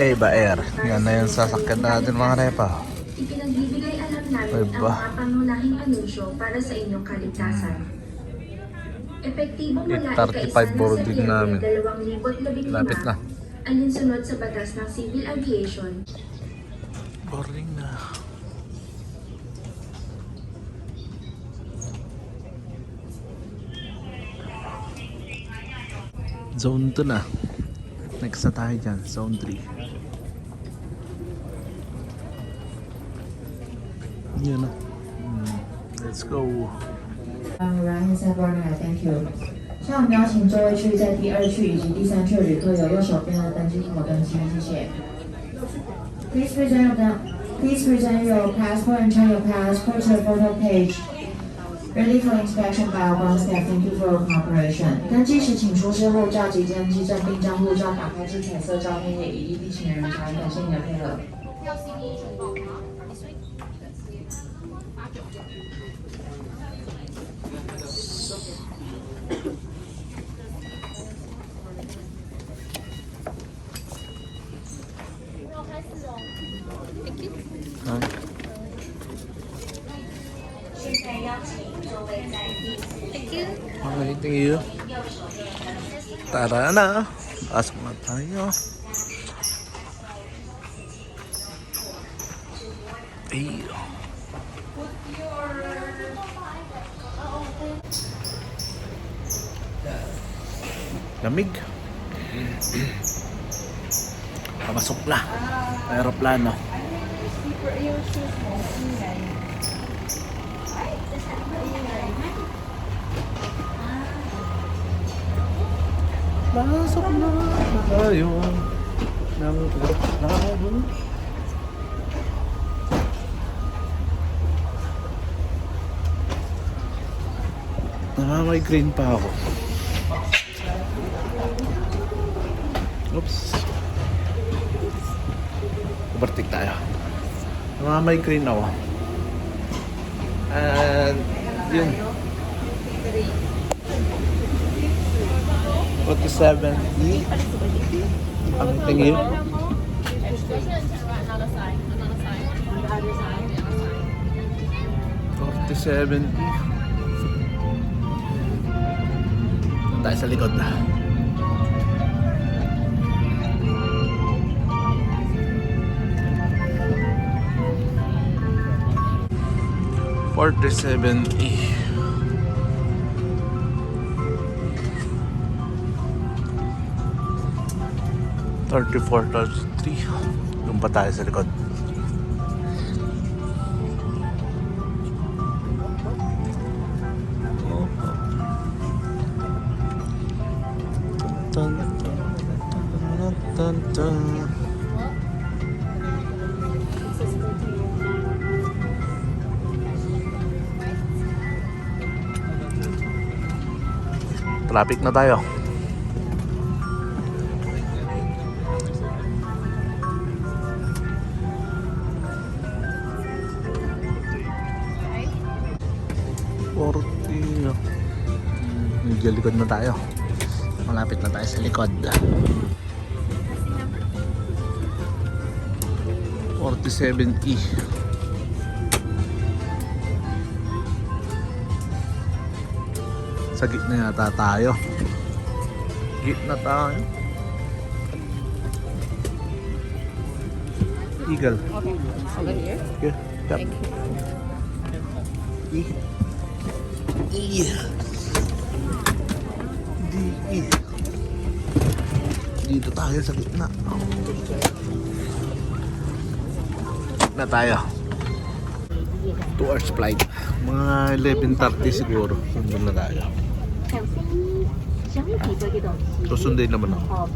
Eh, ba air. Yan na yung sasakyan natin mga repa. Ipinagbibigay alam namin Ay, ang ba? mga pangunahing anunsyo para sa inyong kaligtasan. Epektibong mula 8:35 ika-isa ng boarding Setyembre namin. 2015 Lapit na. alinsunod sa batas ng Civil Aviation Boring na. Zone 2 na. Next na tayo dyan. Zone 3. Yun na. Let's go. 嗯，然后再过来，Thank you。下我们邀请这位区在第二区以及第三区的旅客有右手边的登机口登机，谢谢。Please present your Please present your passport and turn your passport to the photo page. Ready for inspection by our ground staff. Thank you for your cooperation. 登机时请出示护照及登机证，并将护照打开至彩色照片页，以利地勤人查验。感谢你的配合。You. Tara na. Pasok na tayo. Ay. Lamig. Pamasok na. Aeroplano. Pasok na tayo ng aeroplano. Namamigraine pa ako. Oops. Overtake tayo. Namamigraine ako. And yun. 47 E. Ang tingin. Forty-seven E. Tayo sa likod na. Forty-seven E. Thirty-four, thirty-three. Doon pa tayo sa likod. Dun, dun, dun, dun, dun. Traffic na tayo. Sa likod. 47E. Sa gitna yata tayo. Gitna tayo. Eagle. Okay, over here. Yeah. Yep. E. E. D. E. Dito tayo sa gitna. Na tayo. 2 hours flight. Mga 11.30 siguro. Sundin na tayo. Susundin naman ako.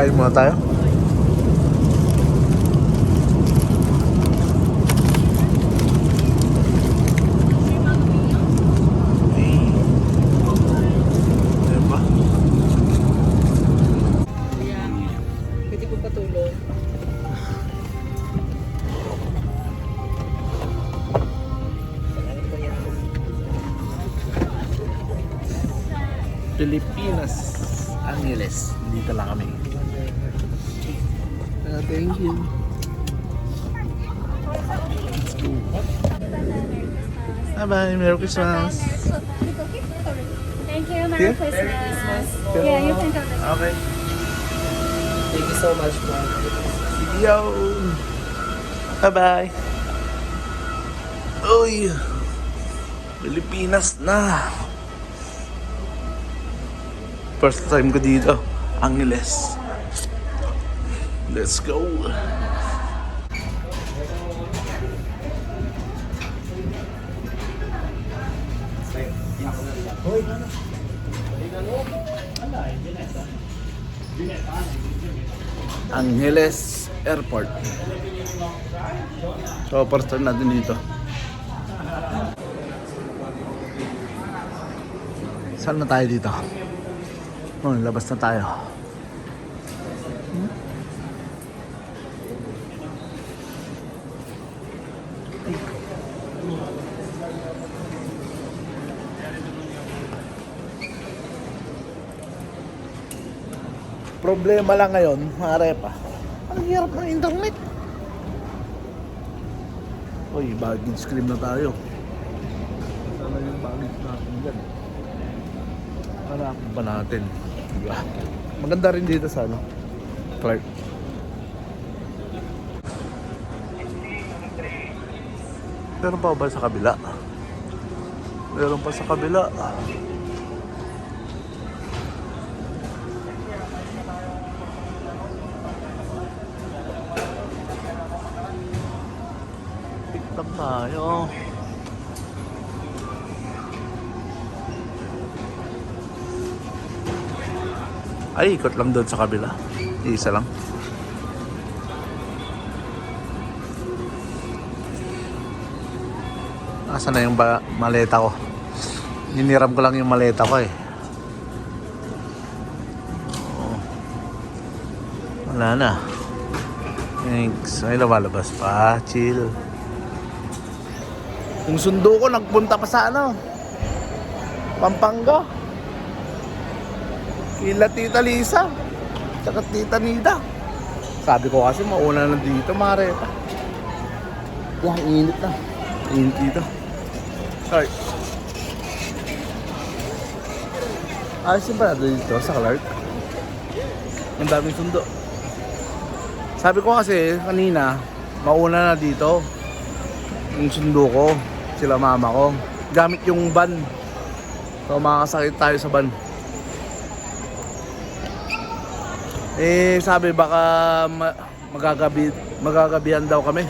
Kain muna tayo. Bye-bye. Merry Christmas. Thank you. Merry Here? Christmas. Yeah, you can go. Okay. Thank you so much po. Yo! Bye-bye! Uy! Pilipinas na! First time ko dito. Angeles. Let's go! Angeles Airport. So, first time natin dito. Saan na tayo dito? Oh, labas na tayo. Problema lang ngayon, mga repa. Ang hirap ng internet. Uy, baggage cream na tayo. Sana yung baggage natin dyan. Hanapin pa natin. Diba? Maganda rin dito sa ano. Clark. Meron pa ba sa kabila? Meron pa sa kabila. TikTok tayo. Ay, ikot lang doon sa kabila. Isa lang. Nasaan na yung ba maleta ko? Niniram ko lang yung maleta ko eh. Wala na. Thanks. May lumalabas pa. Chill. Yung sundo ko, nagpunta pa sa ano? Pampanga. Kila Tita Lisa. Tsaka Tita Nida. Sabi ko kasi mauna na dito, mare. Yan, init na. Init dito. Sorry. Ayos yung parado dito sa Clark. Ang daming sundo. Sabi ko kasi kanina, mauna na dito. Yung sundo ko, sila mama ko. Gamit yung van. So makakasakit tayo sa van. Eh sabi baka ma- magagabi magagabihan daw kami.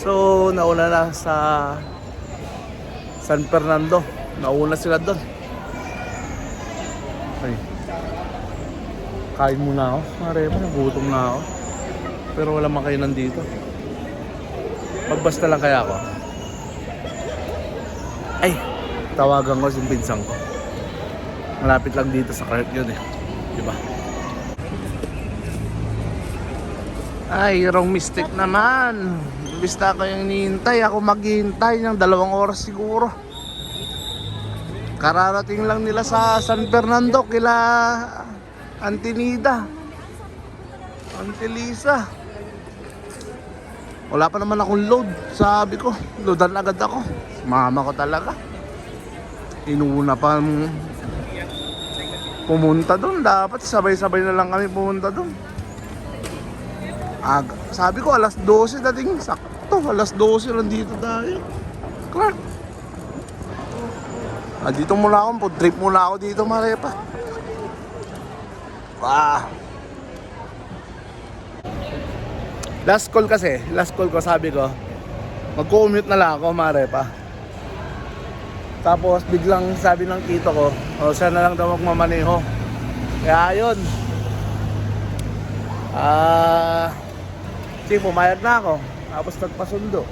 So nauna na sa San Fernando. Nauna sila doon. Ay. Kain muna ako. Marema, nagutom na ako. Pero wala makainan dito. Magbasta lang kaya ako. Ay, tawagan ko yung pinsang ko. Malapit lang dito sa Clark yun eh. Di ba? Ay, wrong mistake naman. Imbis na ako yung hinihintay, ako maghihintay ng dalawang oras siguro. Kararating lang nila sa San Fernando kila Antinida. Auntie Lisa. Wala pa naman akong load. Sabi ko, loadan agad ako. Mama ko talaga. Inuna pa pumunta doon. Dapat sabay-sabay na lang kami pumunta doon. Aga. Sabi ko, alas 12 dating sakto. Alas 12 nandito tayo. Clark. Ah, dito muna ako. Food trip muna ako dito, Marepa. Ah. Last call kasi, last call ko sabi ko, mag-commute na lang ako, Marepa. Tapos biglang sabi ng tito ko, o siya na lang daw magmamaneho. Kaya yun, Ah, sige, pumayag na ako. Tapos nagpasundo.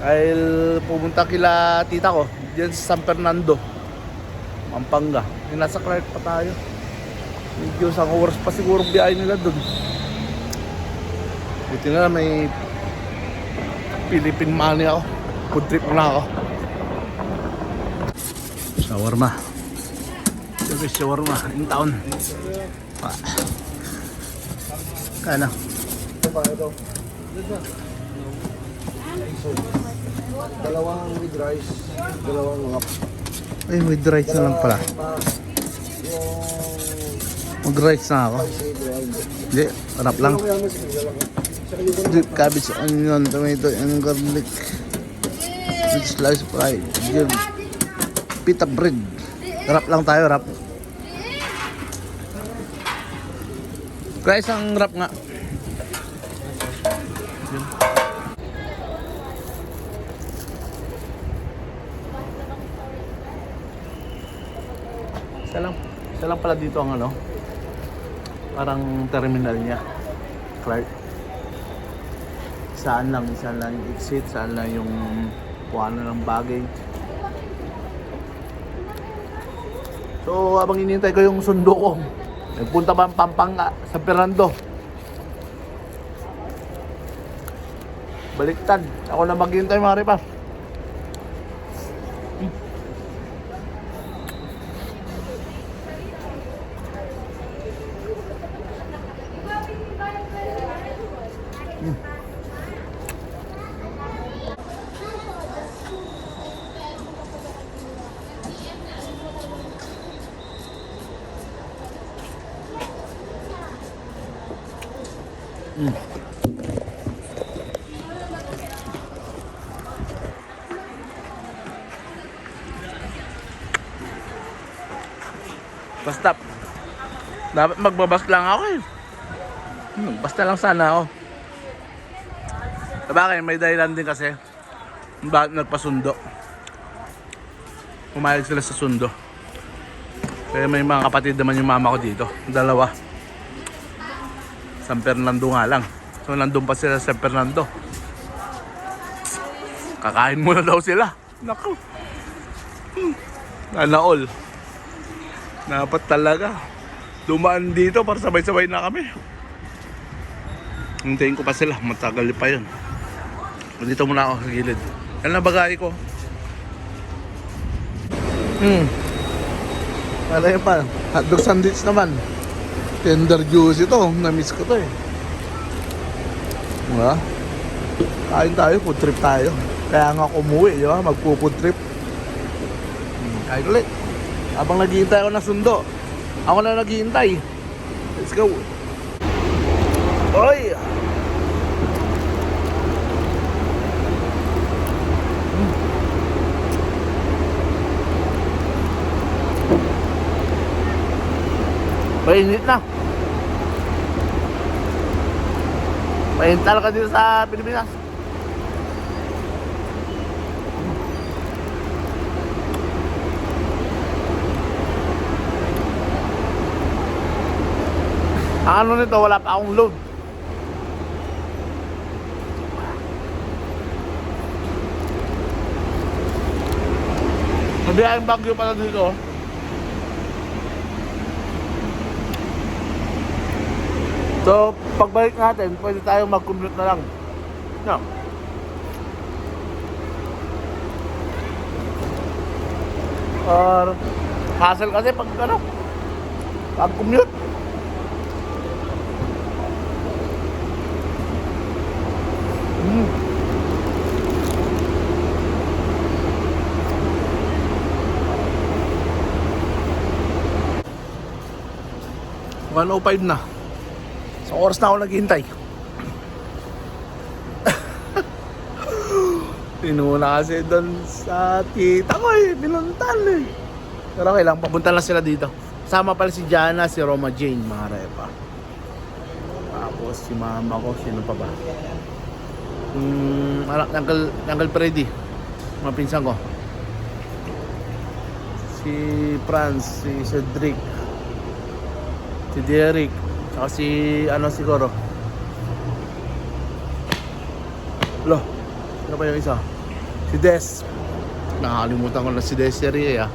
Dahil pumunta kila tita ko, diyan sa San Fernando, Pampanga. Yung nasa Clark pa tayo. Medyo sa oras pa siguro biyahe nila doon. Buti na may Philippine money ako. Food trip muna ako. Shawarma. Ito guys, shawarma. In town. Ah. Kano? Dalawang with rice, dalawang wrap. Ay, with rice na lang pala. Mag rice na ako. Hindi, harap lang. Drip cabbage, onion, tomato, and garlic. With sliced fry. Pita bread. Wrap lang tayo, wrap. Guys, ang wrap nga. Isa lang, isa lang pala dito ang ano. Parang terminal niya. Clark. Saan lang, saan lang yung exit, saan lang yung kuhanan ng baggage. So, habang inintay ko yung sundo ko, nagpunta pa ang Pampanga sa Fernando. Baliktad. Ako na maghintay mga ripas. Basta, dapat magbabas lang ako eh. Hmm, basta lang sana ako. Sabagay, may dahilan din kasi. Bakit nagpasundo? Pumayag sila sa sundo. Kaya may mga kapatid naman yung mama ko dito. Dalawa. San Fernando nga lang. So nandun pa sila sa San Fernando. Kakain muna daw sila. Naku. Hmm. Sana all. Dapat talaga. Dumaan dito para sabay-sabay na kami. Hintayin ko pa sila. Matagal pa yun. Dito muna ako sa gilid. Yan na bagay ko. Hmm. Wala yun pa. Hotdog sandwich naman. Tender juice ito. Na-miss ko to eh. Diba? Kain tayo. Food trip tayo. Kaya nga umuwi. Di ba? Magpo-food trip. Hmm, Kain ulit. Habang naghihintay ako ng sundo. Ako na naghihintay. Let's go. Oy! Mainit na. Mainit talaga dito sa Pilipinas. Ano nito, wala pa akong load. Mabiyayang bagyo pala dito. oh. So, pagbalik natin, pwede tayong mag-commute na lang. No. Or, hassle kasi pag ano, pag-commute. Mm. One oh five na. Sa oras na ako naghihintay. Tinuna kasi doon sa tita ko eh. Pinuntan eh. Pero okay lang, papunta lang sila dito. Sama pala si Jana, si Roma Jane, mga repa. Tapos si mama ko, sino pa ba? Hmm, anak, Uncle, Uncle Freddy. Mga pinsan ko. Si Franz, si Cedric, si Derek, Saka si ano siguro. Lo, ano pa yung isa? Si Des. Nakakalimutan ko na si Desiree ah.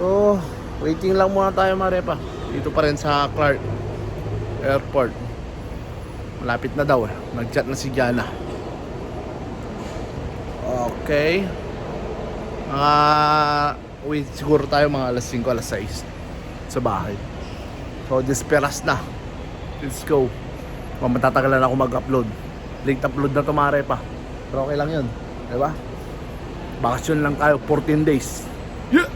So, waiting lang muna tayo Marepa. Dito pa rin sa Clark Airport. Malapit na daw eh. Nag-chat na si Jana. Okay. Mga wait siguro tayo mga alas 5, alas 6 sa bahay. So, desperas na. Let's go. Mamatatagal na ako mag-upload. Late upload na tumare pa. Pero okay lang yun. Diba? Bakasyon lang tayo, 14 days. Yeah!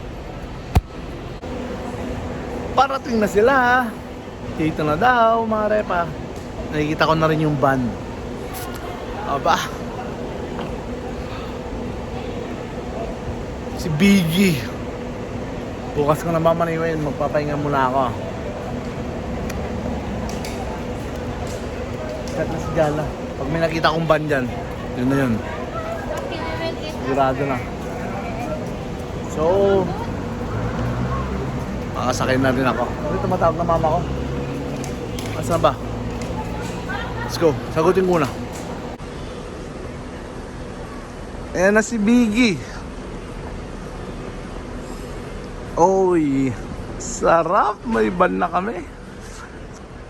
Parating na sila. Dito na daw, mga repa. Nakikita ko na rin yung van. Aba. Si Biggie. Bukas ko na mamaniwin, magpapahinga muna ako. Jala. Pag may nakita kong van dyan, yun na yun. Sigurado na. So, makasakay na rin ako. Kasi tumatawag na mama ko. Asa ba? Let's go. Sagutin muna. Ayan na si Biggie. Oy, sarap. May ban na kami.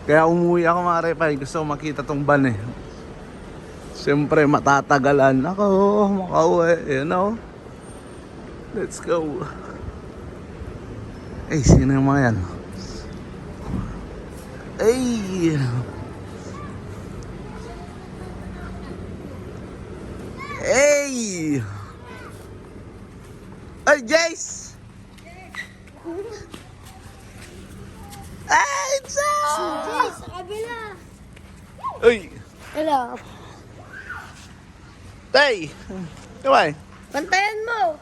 Kaya umuwi ako mga repay. Gusto ko makita tong ban eh. Siyempre matatagalan ako makauwi, you know. Let's go. Ay, sino yung mga yan? Ay! Ay! Ay, Jace! Ay, it's Sa kabila. Uy! Hello. Tay! Kamay! Pantayan mo.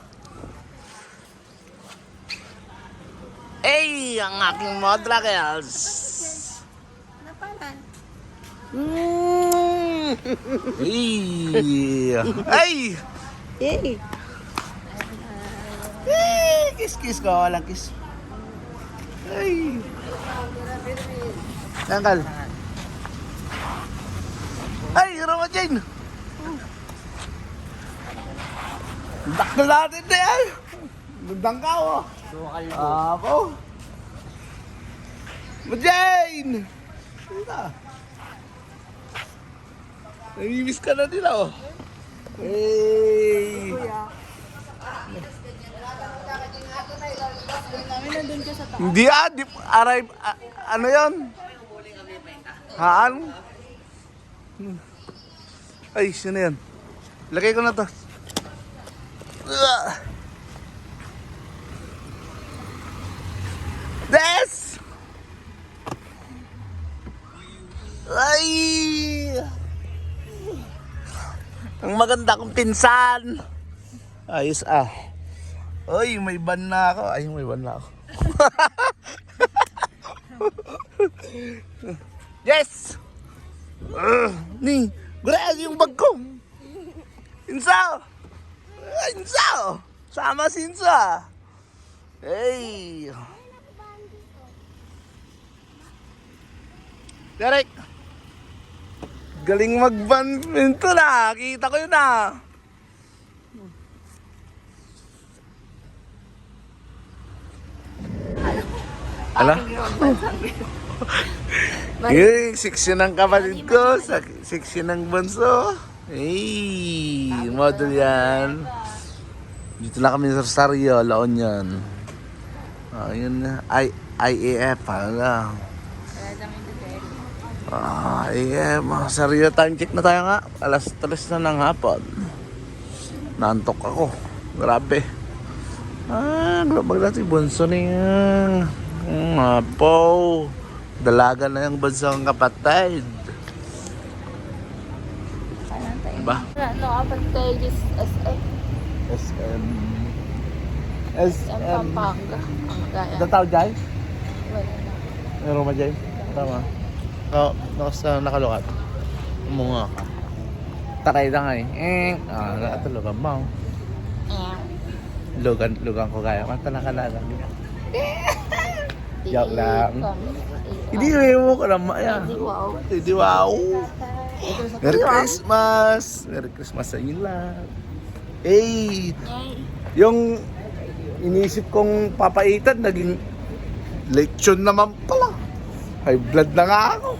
Ay! Ang aking modra girls! Napalan. Mm. Ay! Ay! Hey. Ay! Kiss kiss ko, walang kiss. Ay! Tangkal. Ay, Rama Jane! Dakal natin na yan! Gandang ka oh! Ako! Majane! Ano Namimiss ka na nila oh! Hey! Hindi ah, di, arrive, a- ano yon? Haan? Ay, sino yan? Lagay ko na to. Ugh. Des! Ay! Ang maganda kong pinsan. Ayos ah. Uy, may ban na ako. Ay, may ban na ako. yes! Uh, ni, gura yung bag ko. Insa! Insa! Sama si Insa. Hey! Derek! Galing mag-badminton na. Kita ko yun ah. Ala? Yung section ng kapatid ko, section ng bunso. Hey, model yan. Dito lang kami sa Rosario, Laon yan. Ah, yun na. I, IAF, ano Ah, IAF. Ah, Rosario time check na tayo nga. Alas 3 na ng hapon. Nantok ako. Grabe. Ah, global natin. Bunso na yan. Mm, apo. Dalaga na yung bansang kapatid. Diba? Ano, apat tayo just SM. SM. SM. Pampanga. Tao dyan? Wala na. Meron ba dyan? Tama. Naka, naka, nakalukat. Umunga ka. Taray na nga eh. Eh. Ah, nakatulugan mo. Eh. Lugan, lugan ko kaya. Kanta na kalaga. Joke lang. Hindi mo ko naman. Ayan. Wow. Hindi wow. Merry Christmas! Merry Christmas sa inyo lahat. Hey! Yung inisip kong papaitan, naging lechon naman pala. High blood na nga ako.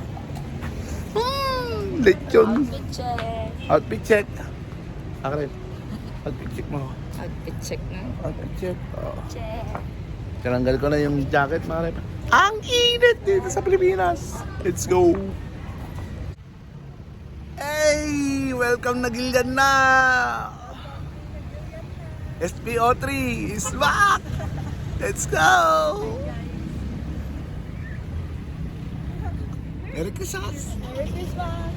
Hmm, lechon. Check. Outfit check. Ako rin. Outfit check mo. Outfit check na. Outfit check. Oh. Check. Tinanggal ko na yung jacket, mga rep. Ang init dito sa Pilipinas. Let's go. Hey! Welcome na Gildan na! SPO3 is back! Let's go! Merry Christmas! Merry Christmas!